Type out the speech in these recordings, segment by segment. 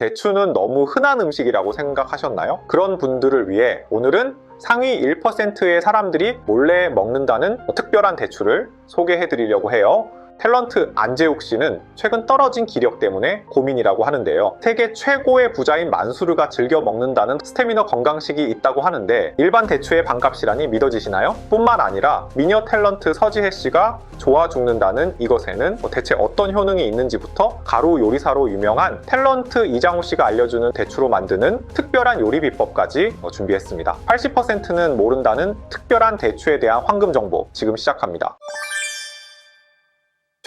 대추는 너무 흔한 음식이라고 생각하셨나요? 그런 분들을 위해 오늘은 상위 1%의 사람들이 몰래 먹는다는 특별한 대추를 소개해 드리려고 해요. 탤런트 안재욱 씨는 최근 떨어진 기력 때문에 고민이라고 하는데요. 세계 최고의 부자인 만수르가 즐겨 먹는다는 스태미너 건강식이 있다고 하는데 일반 대추의 반값이라니 믿어지시나요? 뿐만 아니라 미녀 탤런트 서지혜 씨가 좋아 죽는다는 이것에는 뭐 대체 어떤 효능이 있는지부터 가루 요리사로 유명한 탤런트 이장호 씨가 알려주는 대추로 만드는 특별한 요리 비법까지 어, 준비했습니다. 80%는 모른다는 특별한 대추에 대한 황금 정보 지금 시작합니다.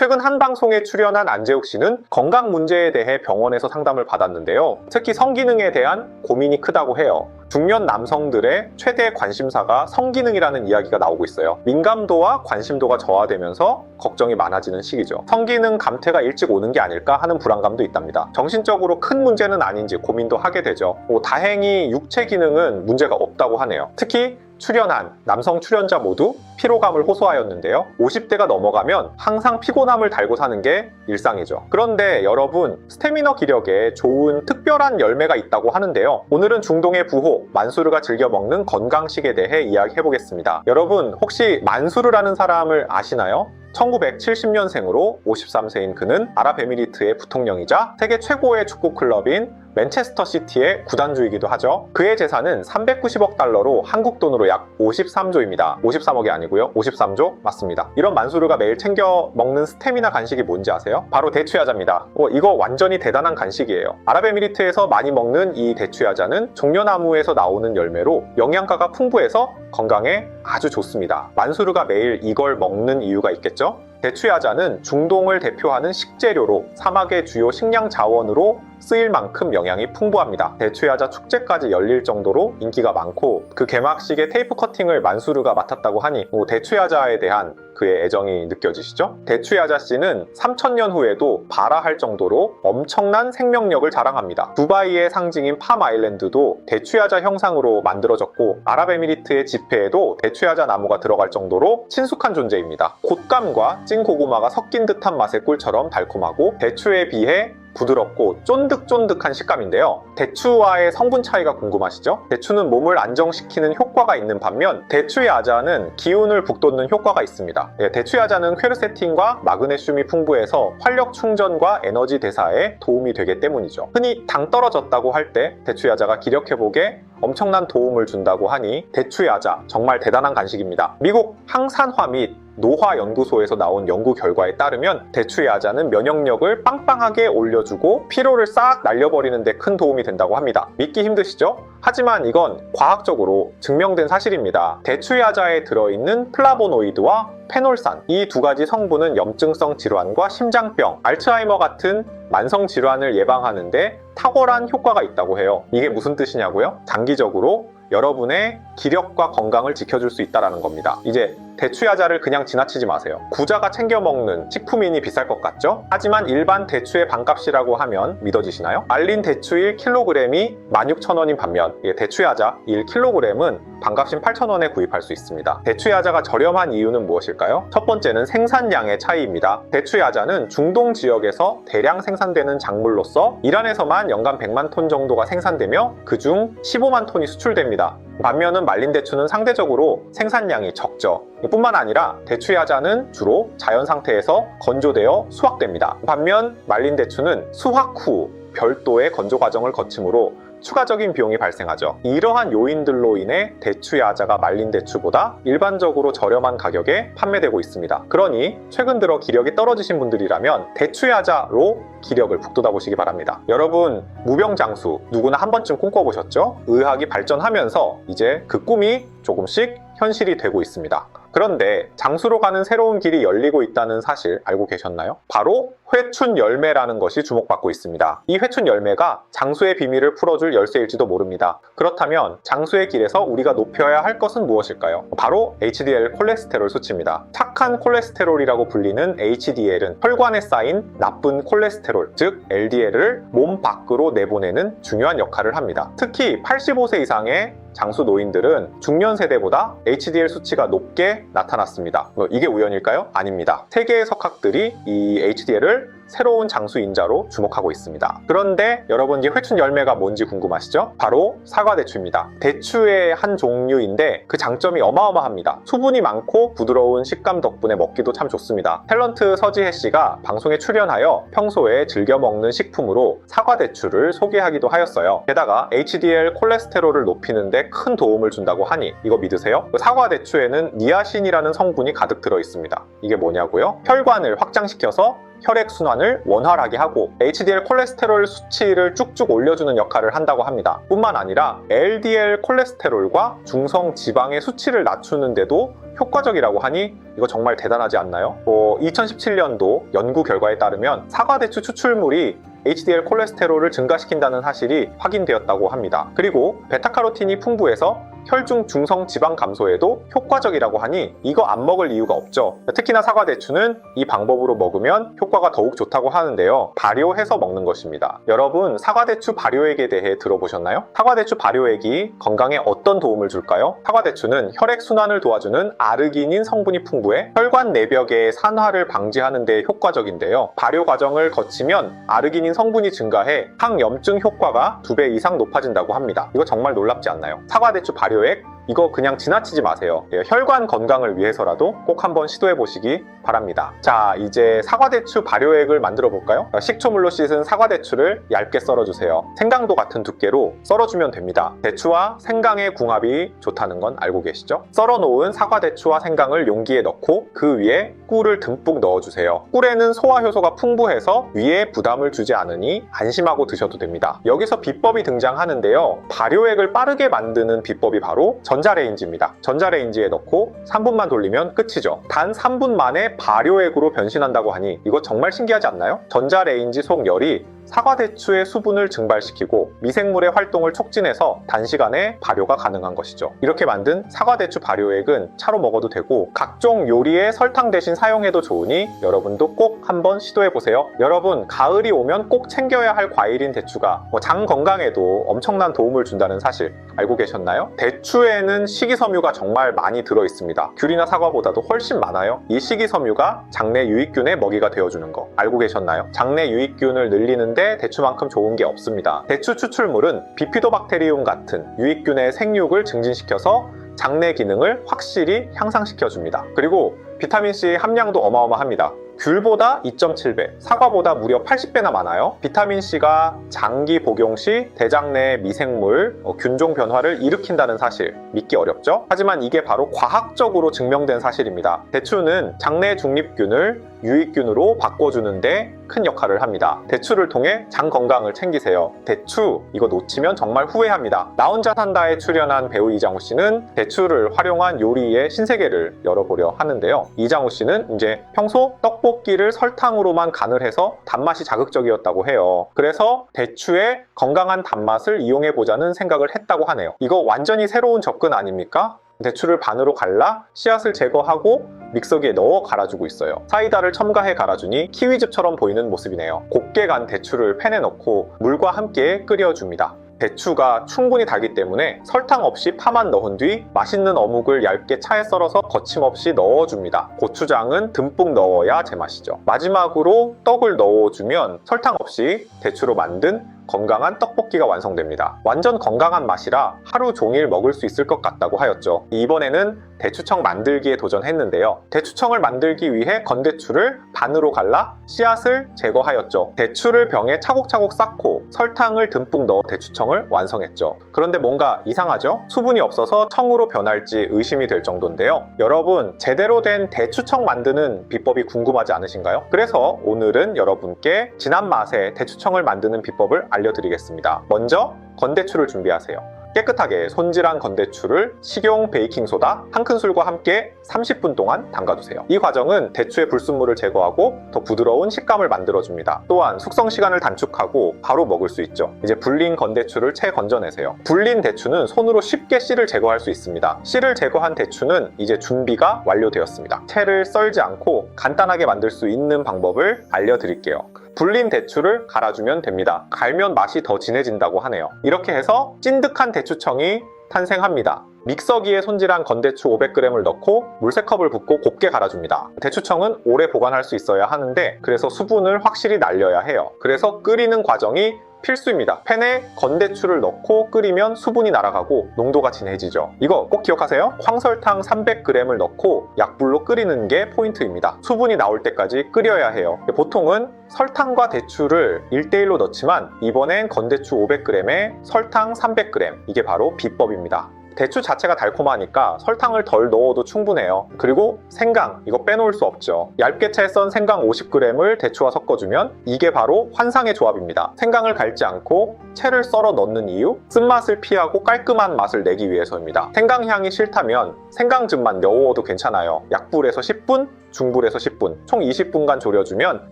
최근 한 방송에 출연한 안재욱 씨는 건강 문제에 대해 병원에서 상담을 받았는데요. 특히 성기능에 대한 고민이 크다고 해요. 중년 남성들의 최대 관심사가 성기능이라는 이야기가 나오고 있어요. 민감도와 관심도가 저하되면서 걱정이 많아지는 시기죠. 성기능 감퇴가 일찍 오는 게 아닐까 하는 불안감도 있답니다. 정신적으로 큰 문제는 아닌지 고민도 하게 되죠. 뭐 다행히 육체 기능은 문제가 없다고 하네요. 특히 출연한 남성 출연자 모두 피로감을 호소하였는데요. 50대가 넘어가면 항상 피곤함을 달고 사는 게 일상이죠. 그런데 여러분, 스태미너 기력에 좋은 특별한 열매가 있다고 하는데요. 오늘은 중동의 부호 만수르가 즐겨 먹는 건강식에 대해 이야기해 보겠습니다. 여러분, 혹시 만수르라는 사람을 아시나요? 1970년생으로 53세인 그는 아랍에미리트의 부통령이자 세계 최고의 축구 클럽인 맨체스터 시티의 구단주이기도 하죠. 그의 재산은 390억 달러로 한국 돈으로 약 53조입니다. 53억이 아니고요. 53조 맞습니다. 이런 만수르가 매일 챙겨 먹는 스테미나 간식이 뭔지 아세요? 바로 대추야자입니다. 어, 이거 완전히 대단한 간식이에요. 아랍에미리트에서 많이 먹는 이 대추야자는 종려나무에서 나오는 열매로 영양가가 풍부해서 건강에 아주 좋습니다. 만수르가 매일 이걸 먹는 이유가 있겠죠? 대추야자는 중동을 대표하는 식재료로 사막의 주요 식량 자원으로 쓰일 만큼 영양이 풍부합니다. 대추야자 축제까지 열릴 정도로 인기가 많고 그 개막식의 테이프 커팅을 만수르가 맡았다고 하니 뭐 대추야자에 대한 그의 애정이 느껴지시죠? 대추야자 씨는 3000년 후에도 발아할 정도로 엄청난 생명력을 자랑합니다. 두바이의 상징인 팜 아일랜드도 대추야자 형상으로 만들어졌고 아랍에미리트의 지폐에도 대추야자 나무가 들어갈 정도로 친숙한 존재입니다. 곶감과 찐 고구마가 섞인 듯한 맛의 꿀처럼 달콤하고 대추에 비해 부드럽고 쫀득쫀득한 식감인데요. 대추와의 성분 차이가 궁금하시죠? 대추는 몸을 안정시키는 효과가 있는 반면 대추야자는 기운을 북돋는 효과가 있습니다. 예, 대추야자는 퀘르세틴과 마그네슘이 풍부해서 활력 충전과 에너지 대사에 도움이 되기 때문이죠. 흔히 당 떨어졌다고 할 때 대추야자가 기력 회복에 엄청난 도움을 준다고 하니 대추야자 정말 대단한 간식입니다. 미국 항산화 및 노화 연구소에서 나온 연구 결과에 따르면 대추야자는 면역력을 빵빵하게 올려주고 피로를 싹 날려버리는 데 큰 도움이 된다고 합니다. 믿기 힘드시죠? 하지만 이건 과학적으로 증명된 사실입니다. 대추야자에 들어있는 플라보노이드와 페놀산 이 두 가지 성분은 염증성 질환과 심장병, 알츠하이머 같은 만성 질환을 예방하는데 탁월한 효과가 있다고 해요. 이게 무슨 뜻이냐고요? 장기적으로 여러분의 기력과 건강을 지켜줄 수 있다는 겁니다. 이제 대추야자를 그냥 지나치지 마세요. 구자가 챙겨 먹는 식품이니 비쌀 것 같죠? 하지만 일반 대추의 반값이라고 하면 믿어지시나요? 말린 대추 1kg이 16,000원인 반면 예, 대추야자 1kg은 반값인 8,000원에 구입할 수 있습니다. 대추야자가 저렴한 이유는 무엇일까요? 첫 번째는 생산량의 차이입니다. 대추야자는 중동 지역에서 대량 생산되는 작물로서 이란에서만 연간 100만 톤 정도가 생산되며 그중 15만 톤이 수출됩니다. 반면은 말린 대추는 상대적으로 생산량이 적죠. 뿐만 아니라 대추 야자는 주로 자연 상태에서 건조되어 수확됩니다. 반면 말린 대추는 수확 후 별도의 건조 과정을 거치므로 추가적인 비용이 발생하죠. 이러한 요인들로 인해 대추야자가 말린 대추보다 일반적으로 저렴한 가격에 판매되고 있습니다. 그러니 최근 들어 기력이 떨어지신 분들이라면 대추야자로 기력을 북돋아 보시기 바랍니다. 여러분 무병장수 누구나 한 번쯤 꿈꿔보셨죠? 의학이 발전하면서 이제 그 꿈이 조금씩 현실이 되고 있습니다. 그런데 장수로 가는 새로운 길이 열리고 있다는 사실 알고 계셨나요? 바로 회춘 열매라는 것이 주목받고 있습니다. 이 회춘 열매가 장수의 비밀을 풀어줄 열쇠일지도 모릅니다. 그렇다면 장수의 길에서 우리가 높여야 할 것은 무엇일까요? 바로 HDL 콜레스테롤 수치입니다. 착한 콜레스테롤이라고 불리는 HDL은 혈관에 쌓인 나쁜 콜레스테롤, 즉 LDL을 몸 밖으로 내보내는 중요한 역할을 합니다. 특히 85세 이상의 장수 노인들은 중년 세대보다 HDL 수치가 높게 나타났습니다. 뭐 이게 우연일까요? 아닙니다. 세계의 석학들이 이 HDL을 새로운 장수인자로 주목하고 있습니다. 그런데 여러분 이 회춘 열매가 뭔지 궁금하시죠? 바로 사과 대추입니다. 대추의 한 종류인데 그 장점이 어마어마합니다. 수분이 많고 부드러운 식감 덕분에 먹기도 참 좋습니다. 탤런트 서지혜 씨가 방송에 출연하여 평소에 즐겨 먹는 식품으로 사과 대추를 소개하기도 하였어요. 게다가 HDL 콜레스테롤을 높이는데 큰 도움을 준다고 하니 이거 믿으세요? 그 사과 대추에는 니아신이라는 성분이 가득 들어 있습니다. 이게 뭐냐고요? 혈관을 확장시켜서 혈액순환을 원활하게 하고 HDL 콜레스테롤 수치를 쭉쭉 올려주는 역할을 한다고 합니다. 뿐만 아니라 LDL 콜레스테롤과 중성 지방의 수치를 낮추는데도 효과적이라고 하니 이거 정말 대단하지 않나요? 어, 2017년도 연구 결과에 따르면 사과대추 추출물이 HDL 콜레스테롤을 증가시킨다는 사실이 확인되었다고 합니다. 그리고 베타카로틴이 풍부해서 혈중 중성 지방 감소에도 효과적이라고 하니 이거 안 먹을 이유가 없죠. 특히나 사과 대추는 이 방법으로 먹으면 효과가 더욱 좋다고 하는데요. 발효해서 먹는 것입니다. 여러분, 사과 대추 발효액에 대해 들어보셨나요? 사과 대추 발효액이 건강에 어떤 도움을 줄까요? 사과 대추는 혈액 순환을 도와주는 아르기닌 성분이 풍부해 혈관 내벽의 산화를 방지하는 데 효과적인데요. 발효 과정을 거치면 아르기닌 성분이 증가해 항염증 효과가 두배 이상 높아진다고 합니다. 이거 정말 놀랍지 않나요? 사과 대추 발효 액 이거 그냥 지나치지 마세요. 예, 혈관 건강을 위해서라도 꼭 한번 시도해 보시기 바랍니다. 자, 이제 사과대추 발효액을 만들어 볼까요? 식초물로 씻은 사과대추를 얇게 썰어주세요. 생강도 같은 두께로 썰어주면 됩니다. 대추와 생강의 궁합이 좋다는 건 알고 계시죠? 썰어놓은 사과대추와 생강을 용기에 넣고 그 위에 꿀을 듬뿍 넣어주세요. 꿀에는 소화효소가 풍부해서 위에 부담을 주지 않으니 안심하고 드셔도 됩니다. 여기서 비법이 등장하는데요. 발효액을 빠르게 만드는 비법이 바로 전자레인지입니다. 전자레인지에 넣고 3분만 돌리면 끝이죠. 단 3분 만에 발효액으로 변신한다고 하니 이거 정말 신기하지 않나요? 전자레인지 속 열이 사과 대추의 수분을 증발시키고 미생물의 활동을 촉진해서 단시간에 발효가 가능한 것이죠. 이렇게 만든 사과 대추 발효액은 차로 먹어도 되고 각종 요리에 설탕 대신 사용해도 좋으니 여러분도 꼭 한번 시도해 보세요. 여러분 가을이 오면 꼭 챙겨야 할 과일인 대추가 뭐장 건강에도 엄청난 도움을 준다는 사실 알고 계셨나요? 대추에는 식이섬유가 정말 많이 들어 있습니다. 귤이나 사과보다도 훨씬 많아요. 이 식이섬유가 장내 유익균의 먹이가 되어주는 거 알고 계셨나요? 장내 유익균을 늘리는 데 대추만큼 좋은 게 없습니다. 대추 추출물은 비피도박테리움 같은 유익균의 생육을 증진시켜서 장내 기능을 확실히 향상시켜 줍니다. 그리고 비타민C 함량도 어마어마합니다. 귤보다 2.7배, 사과보다 무려 80배나 많아요. 비타민C가 장기 복용 시 대장 내 미생물, 어, 균종 변화를 일으킨다는 사실 믿기 어렵죠? 하지만 이게 바로 과학적으로 증명된 사실입니다. 대추는 장내 중립균을 유익균으로 바꿔주는데 큰 역할을 합니다. 대추를 통해 장 건강을 챙기세요. 대추 이거 놓치면 정말 후회합니다. 나 혼자 산다에 출연한 배우 이장우 씨는 대추를 활용한 요리의 신세계를 열어보려 하는데요. 이장우 씨는 이제 평소 떡볶이를 설탕으로만 간을 해서 단맛이 자극적이었다고 해요. 그래서 대추의 건강한 단맛을 이용해 보자는 생각을 했다고 하네요. 이거 완전히 새로운 접근 아닙니까? 대추를 반으로 갈라 씨앗을 제거하고 믹서기에 넣어 갈아주고 있어요. 사이다를 첨가해 갈아주니 키위즙처럼 보이는 모습이네요. 곱게 간 대추를 팬에 넣고 물과 함께 끓여줍니다. 대추가 충분히 달기 때문에 설탕 없이 파만 넣은 뒤 맛있는 어묵을 얇게 차에 썰어서 거침없이 넣어줍니다. 고추장은 듬뿍 넣어야 제맛이죠. 마지막으로 떡을 넣어주면 설탕 없이 대추로 만든 건강한 떡볶이가 완성됩니다. 완전 건강한 맛이라 하루 종일 먹을 수 있을 것 같다고 하였죠. 이번에는 대추청 만들기에 도전했는데요. 대추청을 만들기 위해 건대추를 반으로 갈라 씨앗을 제거하였죠. 대추를 병에 차곡차곡 쌓고 설탕을 듬뿍 넣어 대추청을 완성했죠. 그런데 뭔가 이상하죠? 수분이 없어서 청으로 변할지 의심이 될 정도인데요. 여러분, 제대로 된 대추청 만드는 비법이 궁금하지 않으신가요? 그래서 오늘은 여러분께 진한 맛의 대추청을 만드는 비법을 알려드리겠습니다. 먼저 건대추를 준비하세요. 깨끗하게 손질한 건대추를 식용 베이킹소다 한 큰술과 함께 30분 동안 담가두세요. 이 과정은 대추의 불순물을 제거하고 더 부드러운 식감을 만들어줍니다. 또한 숙성 시간을 단축하고 바로 먹을 수 있죠. 이제 불린 건대추를 채 건져내세요. 불린 대추는 손으로 쉽게 씨를 제거할 수 있습니다. 씨를 제거한 대추는 이제 준비가 완료되었습니다. 채를 썰지 않고 간단하게 만들 수 있는 방법을 알려드릴게요. 불린 대추를 갈아주면 됩니다. 갈면 맛이 더 진해진다고 하네요. 이렇게 해서 찐득한 대추청이 탄생합니다. 믹서기에 손질한 건대추 500g을 넣고 물 3컵을 붓고 곱게 갈아줍니다. 대추청은 오래 보관할 수 있어야 하는데 그래서 수분을 확실히 날려야 해요. 그래서 끓이는 과정이 필수입니다. 팬에 건대추를 넣고 끓이면 수분이 날아가고 농도가 진해지죠. 이거 꼭 기억하세요. 황설탕 300g을 넣고 약불로 끓이는 게 포인트입니다. 수분이 나올 때까지 끓여야 해요. 보통은 설탕과 대추를 1대1로 넣지만 이번엔 건대추 500g에 설탕 300g 이게 바로 비법입니다. 대추 자체가 달콤하니까 설탕을 덜 넣어도 충분해요. 그리고 생강, 이거 빼놓을 수 없죠. 얇게 채 썬 생강 50g을 대추와 섞어주면 이게 바로 환상의 조합입니다. 생강을 갈지 않고 채를 썰어 넣는 이유? 쓴맛을 피하고 깔끔한 맛을 내기 위해서입니다. 생강 향이 싫다면 생강즙만 넣어도 괜찮아요. 약불에서 10분, 중불에서 10분, 총 20분간 졸여주면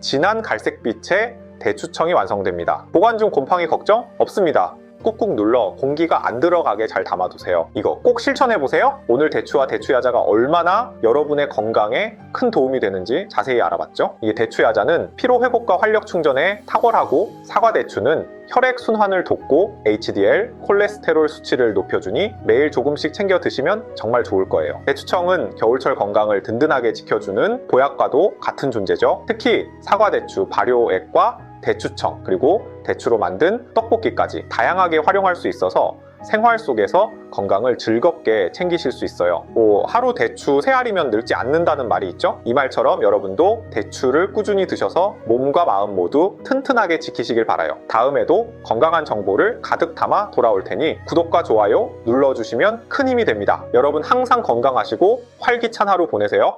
진한 갈색빛의 대추청이 완성됩니다. 보관 중 곰팡이 걱정 없습니다. 꾹꾹 눌러 공기가 안 들어가게 잘 담아두세요. 이거 꼭 실천해보세요. 오늘 대추와 대추야자가 얼마나 여러분의 건강에 큰 도움이 되는지 자세히 알아봤죠? 이 대추야자는 피로회복과 활력 충전에 탁월하고 사과대추는 혈액 순환을 돕고 HDL, 콜레스테롤 수치를 높여주니 매일 조금씩 챙겨 드시면 정말 좋을 거예요. 대추청은 겨울철 건강을 든든하게 지켜주는 보약과도 같은 존재죠. 특히 사과대추, 발효액과 대추청, 그리고 대추로 만든 떡볶이까지 다양하게 활용할 수 있어서 생활 속에서 건강을 즐겁게 챙기실 수 있어요. 뭐 하루 대추 세 알이면 늙지 않는다는 말이 있죠? 이 말처럼 여러분도 대추를 꾸준히 드셔서 몸과 마음 모두 튼튼하게 지키시길 바라요. 다음에도 건강한 정보를 가득 담아 돌아올 테니 구독과 좋아요 눌러주시면 큰 힘이 됩니다. 여러분 항상 건강하시고 활기찬 하루 보내세요.